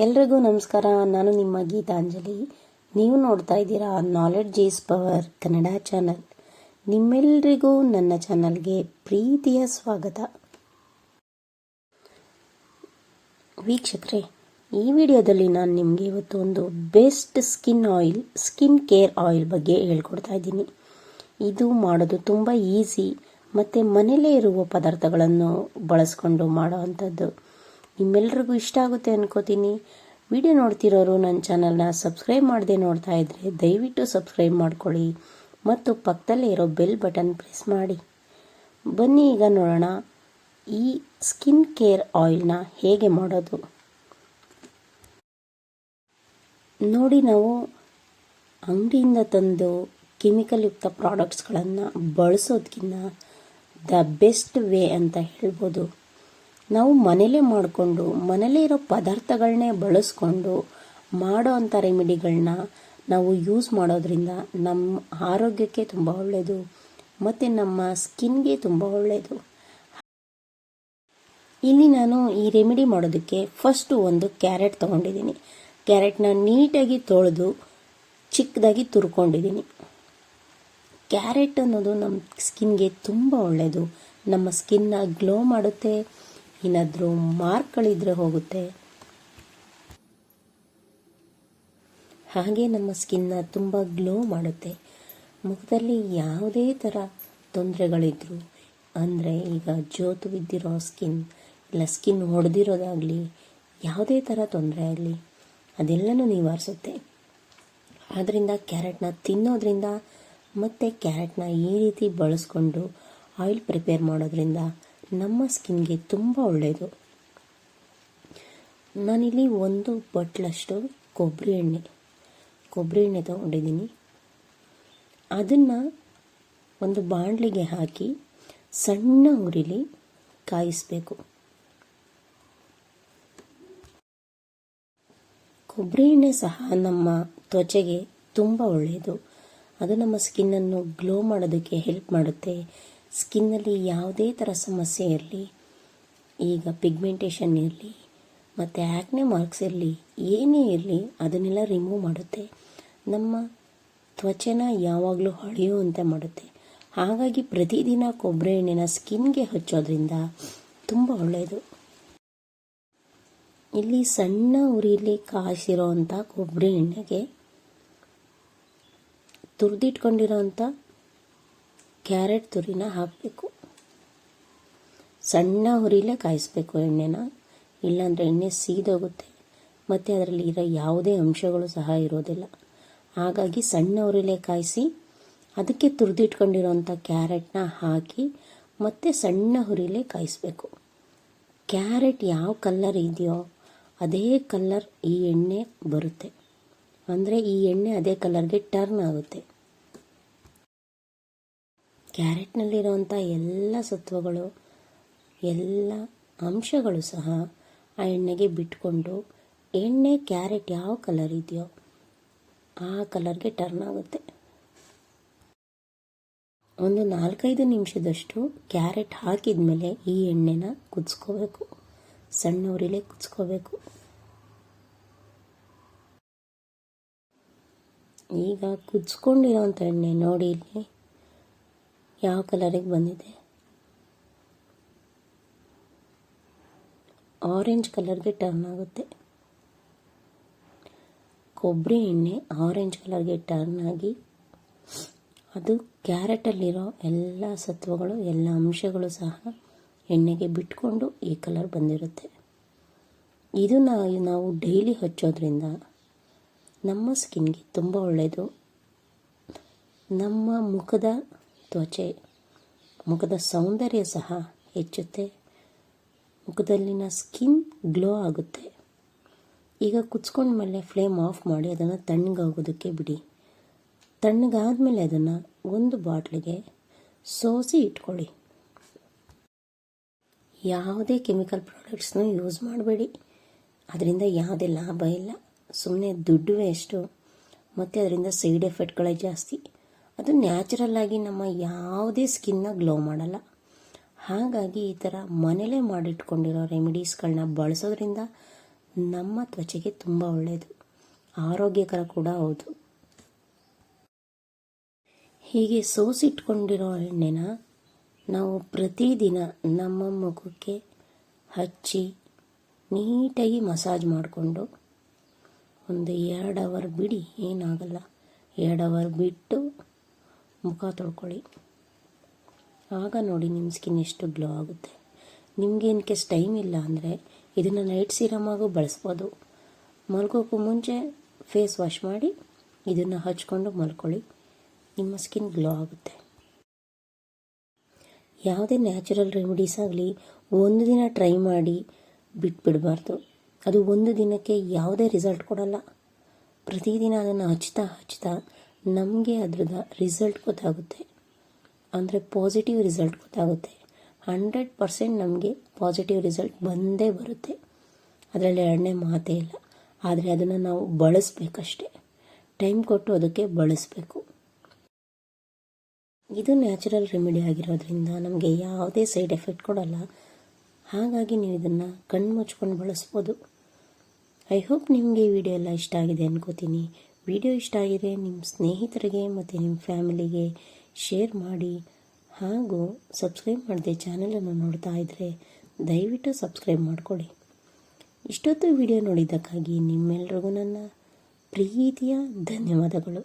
ಎಲ್ರಿಗೂ ನಮಸ್ಕಾರ. ನಾನು ನಿಮ್ಮ ಗೀತಾಂಜಲಿ. ನೀವು ನೋಡ್ತಾ ಇದ್ದೀರಾ knowledge is power Kannada channel ನಿಮ್ಮೆಲ್ರಿಗೂ ನನ್ನ ಚಾನಲ್ಗೆ ಪ್ರೀತಿಯ ಸ್ವಾಗತ. ವೀಕ್ಷಕರೇ, ಈ ವಿಡಿಯೋದಲ್ಲಿ ನಾನು ನಿಮಗೆ ಇವತ್ತು ಒಂದು best skin oil skin care oil ಬಗ್ಗೆ ಹೇಳ್ಕೊಡ್ತಾ ಇದ್ದೀನಿ. ಇದು ಮಾಡೋದು ತುಂಬ ಈಸಿ ಮತ್ತು ಮನೆಯಲ್ಲೇ ಇರುವ ಪದಾರ್ಥಗಳನ್ನು ಬಳಸ್ಕೊಂಡು ಮಾಡೋ ಅಂಥದ್ದು. ನಿಮ್ಮೆಲ್ರಿಗೂ ಇಷ್ಟ ಆಗುತ್ತೆ ಅನ್ಕೋತೀನಿ. ವಿಡಿಯೋ ನೋಡ್ತಿರೋರು ನನ್ನ ಚಾನಲ್ನ ಸಬ್ಸ್ಕ್ರೈಬ್ ಮಾಡದೆ ನೋಡ್ತಾ ಇದ್ರೆ ದಯವಿಟ್ಟು ಸಬ್ಸ್ಕ್ರೈಬ್ ಮಾಡ್ಕೊಳ್ಳಿ ಮತ್ತು ಪಕ್ಕದಲ್ಲೇ ಇರೋ ಬೆಲ್ ಬಟನ್ ಪ್ರೆಸ್ ಮಾಡಿ. ಬನ್ನಿ ಈಗ ನೋಡೋಣ ಈ ಸ್ಕಿನ್ ಕೇರ್ ಆಯಿಲ್ನ ಹೇಗೆ ಮಾಡೋದು. ನೋಡಿ ನಾವು ಅಂಗಡಿಯಿಂದ ತಂದು ಕೆಮಿಕಲ್ ಯುಕ್ತ ಪ್ರಾಡಕ್ಟ್ಸ್ಗಳನ್ನು ಬಳಸೋದಕ್ಕಿಂತ ದ ಬೆಸ್ಟ್ ವೇ ಅಂತ ಹೇಳ್ಬೋದು. ನಾವು ಮನೇಲೇ ಮಾಡಿಕೊಂಡು, ಮನೇಲೇ ಇರೋ ಪದಾರ್ಥಗಳನ್ನೇ ಬಳಸ್ಕೊಂಡು ಮಾಡೋ ಅಂಥ ರೆಮಿಡಿಗಳನ್ನ ನಾವು ಯೂಸ್ ಮಾಡೋದ್ರಿಂದ ನಮ್ಮ ಆರೋಗ್ಯಕ್ಕೆ ತುಂಬ ಒಳ್ಳೆಯದು ಮತ್ತು ನಮ್ಮ ಸ್ಕಿನ್ಗೆ ತುಂಬ ಒಳ್ಳೆಯದು ಇಲ್ಲಿ ನಾನು ಈ ರೆಮಿಡಿ ಮಾಡೋದಕ್ಕೆ ಫಸ್ಟು ಒಂದು ಕ್ಯಾರೆಟ್ ತೊಗೊಂಡಿದ್ದೀನಿ. ಕ್ಯಾರೆಟ್ನ ನೀಟಾಗಿ ತೊಳೆದು ಚಿಕ್ಕದಾಗಿ ತುರ್ಕೊಂಡಿದ್ದೀನಿ. ಕ್ಯಾರೆಟ್ ಅನ್ನೋದು ನಮ್ಮ ಸ್ಕಿನ್ಗೆ ತುಂಬ ಒಳ್ಳೆಯದು ನಮ್ಮ ಸ್ಕಿನ್ನ ಗ್ಲೋ ಮಾಡುತ್ತೆ ಏನಾದರೂ ಮಾರ್ಕ್ಗಳಿದ್ರೆ ಹೋಗುತ್ತೆ. ಹಾಗೆ ನಮ್ಮ ಸ್ಕಿನ್ನ ತುಂಬ ಗ್ಲೋ ಮಾಡುತ್ತೆ. ಮುಖದಲ್ಲಿ ಯಾವುದೇ ಥರ ತೊಂದರೆಗಳಿದ್ರು, ಅಂದರೆ ಈಗ ಜೋತು ಬಿದ್ದಿರೋ ಸ್ಕಿನ್ ಇಲ್ಲ ಸ್ಕಿನ್ ಹೊಡೆದಿರೋದಾಗಲಿ ಯಾವುದೇ ಥರ ತೊಂದರೆ ಆಗಲಿ, ಅದೆಲ್ಲನೂ ನಿವಾರಿಸುತ್ತೆ. ಆದ್ದರಿಂದ ಕ್ಯಾರೆಟ್ನ ತಿನ್ನೋದ್ರಿಂದ ಮತ್ತು ಕ್ಯಾರೆಟ್ನ ಈ ರೀತಿ ಬಳಸ್ಕೊಂಡು ಆಯಿಲ್ ಪ್ರಿಪೇರ್ ಮಾಡೋದ್ರಿಂದ ನಮ್ಮ ಸ್ಕಿನ್ಗೆ ತುಂಬ ಒಳ್ಳೆಯದು ನಾನಿಲ್ಲಿ ಒಂದು ಬಟ್ಲಷ್ಟು ಕೊಬ್ಬರಿ ಎಣ್ಣೆ ಕೊಬ್ಬರಿ ಎಣ್ಣೆ ತೊಗೊಂಡಿದ್ದೀನಿ. ಅದನ್ನು ಒಂದು ಬಾಣಲಿಗೆ ಹಾಕಿ ಸಣ್ಣ ಉರಿಲಿ ಕಾಯಿಸಬೇಕು. ಕೊಬ್ಬರಿ ಎಣ್ಣೆ ಸಹ ನಮ್ಮ ತ್ವಚೆಗೆ ತುಂಬ ಒಳ್ಳೆಯದು ಅದು ನಮ್ಮ ಸ್ಕಿನ್ನನ್ನು ಗ್ಲೋ ಮಾಡೋದಕ್ಕೆ ಹೆಲ್ಪ್ ಮಾಡುತ್ತೆ. ಸ್ಕಿನ್ನಲ್ಲಿ ಯಾವುದೇ ಥರ ಸಮಸ್ಯೆ ಇರಲಿ, ಈಗ ಪಿಗ್ಮೆಂಟೇಷನ್ ಇರಲಿ, ಮತ್ತು ಆ್ಯಕ್ನೆ ಮಾರ್ಕ್ಸ್ ಇರಲಿ, ಏನೇ ಇರಲಿ, ಅದನ್ನೆಲ್ಲ ರಿಮೂವ್ ಮಾಡುತ್ತೆ. ನಮ್ಮ ತ್ವಚೆನ ಯಾವಾಗಲೂ ಹೊಳೆಯುವಂತೆ ಮಾಡುತ್ತೆ. ಹಾಗಾಗಿ ಪ್ರತಿದಿನ ಕೊಬ್ಬರಿ ಎಣ್ಣೆನ ಸ್ಕಿನ್ಗೆ ಹಚ್ಚೋದ್ರಿಂದ ತುಂಬ ಒಳ್ಳೆಯದು ಇಲ್ಲಿ ಸಣ್ಣ ಉರಿಲಿ ಕಾಯಿಸಿರೋ ಅಂಥ ಕೊಬ್ಬರಿ ಎಣ್ಣೆಗೆ ತುರಿದಿಟ್ಕೊಂಡಿರೋಂಥ ಕ್ಯಾರೆಟ್ ತುರಿನ ಹಾಕಬೇಕು. ಸಣ್ಣ ಹುರಿಲೇ ಕಾಯಿಸ್ಬೇಕು ಎಣ್ಣೆನ. ಇಲ್ಲಾಂದರೆ ಎಣ್ಣೆ ಸೀದೋಗುತ್ತೆ. ಮತ್ತು ಅದರಲ್ಲಿ ಇರೋ ಯಾವುದೇ ಅಂಶಗಳು ಸಹ ಇರೋದಿಲ್ಲ. ಹಾಗಾಗಿ ಸಣ್ಣ ಹುರಿಲೇ ಕಾಯಿಸಿ ಅದಕ್ಕೆ ತುರಿದಿಟ್ಕೊಂಡಿರೋಂಥ ಕ್ಯಾರೆಟ್ನ ಹಾಕಿ ಮತ್ತೆ ಸಣ್ಣ ಹುರಿಲೇ ಕಾಯಿಸ್ಬೇಕು. ಕ್ಯಾರೆಟ್ ಯಾವ ಕಲ್ಲರ್ ಇದೆಯೋ ಅದೇ ಕಲ್ಲರ್ ಈ ಎಣ್ಣೆ ಬರುತ್ತೆ. ಅಂದರೆ ಈ ಎಣ್ಣೆ ಅದೇ ಕಲರ್ಗೆ ಟರ್ನ್ ಆಗುತ್ತೆ. ಕ್ಯಾರೆಟ್ನಲ್ಲಿರುವಂಥ ಎಲ್ಲ ಸತ್ವಗಳು, ಎಲ್ಲ ಅಂಶಗಳು ಸಹ ಆ ಎಣ್ಣೆಗೆ ಬಿಟ್ಕೊಂಡು ಎಣ್ಣೆ, ಕ್ಯಾರೆಟ್ ಯಾವ ಕಲರ್ ಇದೆಯೋ ಆ ಕಲರ್ಗೆ ಟರ್ನ್ ಆಗುತ್ತೆ. ಒಂದು ನಾಲ್ಕೈದು ನಿಮಿಷದಷ್ಟು ಕ್ಯಾರೆಟ್ ಹಾಕಿದ ಮೇಲೆ ಈ ಎಣ್ಣೆನ ಕುದಿಸ್ಕೋಬೇಕು, ಸಣ್ಣ ಉರಿಲೇ ಕುದಿಸ್ಕೋಬೇಕು. ಈಗ ಕುದಿಸ್ಕೊಂಡಿರೋಂಥ ಎಣ್ಣೆ ನೋಡಿ ಇಲ್ಲಿ. ಯಾವ ಕಲರಿಗೆ ಬಂದಿದೆ? ಆರೆಂಜ್ ಕಲರ್ಗೆ ಟರ್ನ್ ಆಗುತ್ತೆ. ಕೊಬ್ಬರಿ ಎಣ್ಣೆ ಆರೆಂಜ್ ಕಲರ್ಗೆ ಟರ್ನ್ ಆಗಿ ಅದು ಕ್ಯಾರೆಟಲ್ಲಿರೋ ಎಲ್ಲ ಸತ್ವಗಳು, ಎಲ್ಲ ಅಂಶಗಳು ಸಹ ಎಣ್ಣೆಗೆ ಬಿಟ್ಕೊಂಡು ಈ ಕಲರ್ ಬಂದಿರುತ್ತೆ. ಇದು ನಾವು ಡೈಲಿ ಹಚ್ಚೋದ್ರಿಂದ ನಮ್ಮ ಸ್ಕಿನ್ಗೆ ತುಂಬ ಒಳ್ಳೆಯದು ನಮ್ಮ ಮುಖದ ತ್ವಚೆ. ಮುಖದ ಸೌಂದರ್ಯ ಸಹ ಹೆಚ್ಚುತ್ತೆ. ಮುಖದಲ್ಲಿನ ಸ್ಕಿನ್ ಗ್ಲೋ ಆಗುತ್ತೆ. ಈಗ ಕುಚ್ಕೊಂಡ್ಮೇಲೆ ಫ್ಲೇಮ್ ಆಫ್ ಮಾಡಿ ಅದನ್ನು ತಣ್ಣಗಾಗೋದಕ್ಕೆ ಬಿಡಿ. ತಣ್ಣಗಾದಮೇಲೆ ಅದನ್ನು ಒಂದು ಬಾಟ್ಲಿಗೆ ಸೋಸಿ ಇಟ್ಕೊಳ್ಳಿ. ಯಾವುದೇ ಕೆಮಿಕಲ್ ಪ್ರಾಡಕ್ಟ್ಸ್ನೂ ಯೂಸ್ ಮಾಡಬೇಡಿ. ಅದರಿಂದ ಯಾವುದೇ ಲಾಭ ಇಲ್ಲ. ಸುಮ್ಮನೆ ದುಡ್ಡು ವೇಸ್ಟು ಮತ್ತು ಅದರಿಂದ ಸೈಡ್ ಎಫೆಕ್ಟ್ಗಳೇ ಜಾಸ್ತಿ. ಅದು ನ್ಯಾಚುರಲ್ಲಾಗಿ ನಮ್ಮ ಯಾವುದೇ ಸ್ಕಿನ್ನ ಗ್ಲೋ ಮಾಡಲ್ಲ. ಹಾಗಾಗಿ ಈ ಥರ ಮನೇಲೇ ಮಾಡಿಟ್ಕೊಂಡಿರೋ ರೆಮಿಡೀಸ್ಗಳನ್ನ ಬಳಸೋದ್ರಿಂದ ನಮ್ಮ ತ್ವಚೆಗೆ ತುಂಬ ಒಳ್ಳೆಯದು ಆರೋಗ್ಯಕರ ಕೂಡ ಹೌದು. ಹೀಗೆ ಸೋಸಿಟ್ಕೊಂಡಿರೋ ಎಣ್ಣೆನ ನಾವು ಪ್ರತಿದಿನ ನಮ್ಮ ಮುಖಕ್ಕೆ ಹಚ್ಚಿ ನೀಟಾಗಿ ಮಸಾಜ್ ಮಾಡಿಕೊಂಡು ಒಂದು ಎರಡು ಅವರ್ ಬಿಡಿ, ಏನಾಗಲ್ಲ. ಎರಡು ಅವರ್ ಬಿಟ್ಟು ಮುಖ ತೊಳ್ಕೊಳ್ಳಿ. ಆಗ ನೋಡಿ ನಿಮ್ಮ ಸ್ಕಿನ್ ಎಷ್ಟು ಗ್ಲೋ ಆಗುತ್ತೆ. ನಿಮಗೆ ಇನ್ ಟೈಮ್ ಇಲ್ಲ ಅಂದರೆ ಇದನ್ನು ನೈಟ್ ಸೀರಮಾಗೂ ಬಳಸ್ಬೋದು. ಮಲ್ಗೋಕ್ಕೂ ಮುಂಚೆ ಫೇಸ್ ವಾಶ್ ಮಾಡಿ ಇದನ್ನು ಹಚ್ಕೊಂಡು ಮಲ್ಕೊಳ್ಳಿ. ನಿಮ್ಮ ಸ್ಕಿನ್ ಗ್ಲೋ ಆಗುತ್ತೆ. ಯಾವುದೇ ನ್ಯಾಚುರಲ್ ರೆಮಿಡೀಸ್ ಆಗಲಿ ಒಂದು ದಿನ ಟ್ರೈ ಮಾಡಿ ಬಿಟ್ಬಿಡಬಾರ್ದು. ಅದು ಒಂದು ದಿನಕ್ಕೆ ಯಾವುದೇ ರಿಸಲ್ಟ್ ಕೊಡಲ್ಲ. ಪ್ರತಿದಿನ ಅದನ್ನು ಹಚ್ತಾ ಹಚ್ತಾ ನಮಗೆ ಅದ್ರದ ರಿಸಲ್ಟ್ ಗೊತ್ತಾಗುತ್ತೆ. ಅಂದರೆ ಪಾಸಿಟಿವ್ ರಿಸಲ್ಟ್ ಗೊತ್ತಾಗುತ್ತೆ. ಹಂಡ್ರೆಡ್ ಪರ್ಸೆಂಟ್ ನಮಗೆ ಪಾಸಿಟಿವ್ ರಿಸಲ್ಟ್ ಬಂದೇ ಬರುತ್ತೆ. ಅದರಲ್ಲಿ ಎರಡನೇ ಮಾತೇ ಇಲ್ಲ. ಆದರೆ ಅದನ್ನು ನಾವು ಬಳಸಬೇಕಷ್ಟೆ. ಟೈಮ್ ಕೊಟ್ಟು ಅದಕ್ಕೆ ಬಳಸಬೇಕು. ಇದು ನ್ಯಾಚುರಲ್ ರೆಮಿಡಿ ಆಗಿರೋದ್ರಿಂದ ನಮಗೆ ಯಾವುದೇ ಸೈಡ್ ಎಫೆಕ್ಟ್ ಕೊಡಲ್ಲ. ಹಾಗಾಗಿ ನೀವು ಇದನ್ನು ಕಣ್ಣು ಮುಚ್ಕೊಂಡು ಬಳಸ್ಬೋದು. ಐ ಹೋಪ್ ನಿಮಗೆ ಈ ವಿಡಿಯೋ ಎಲ್ಲ ಇಷ್ಟ ಆಗಿದೆ ಅನ್ಕೋತೀನಿ. ವಿಡಿಯೋ ಇಷ್ಟ ಆಗಿದೆ ನಿಮ್ಮ ಸ್ನೇಹಿತರಿಗೆ ಮತ್ತು ನಿಮ್ಮ ಫ್ಯಾಮಿಲಿಗೆ ಶೇರ್ ಮಾಡಿ ಹಾಗೂ ಸಬ್ಸ್ಕ್ರೈಬ್ ಮಾಡದೆ ಚಾನಲನ್ನು ನೋಡ್ತಾ ಇದ್ದರೆ ದಯವಿಟ್ಟು ಸಬ್ಸ್ಕ್ರೈಬ್ ಮಾಡಿಕೊಡಿ ಇಷ್ಟೊತ್ತು ವಿಡಿಯೋ ನೋಡಿದ್ದಕ್ಕಾಗಿ ನಿಮ್ಮೆಲ್ರಿಗೂ ನನ್ನ ಪ್ರೀತಿಯ ಧನ್ಯವಾದಗಳು.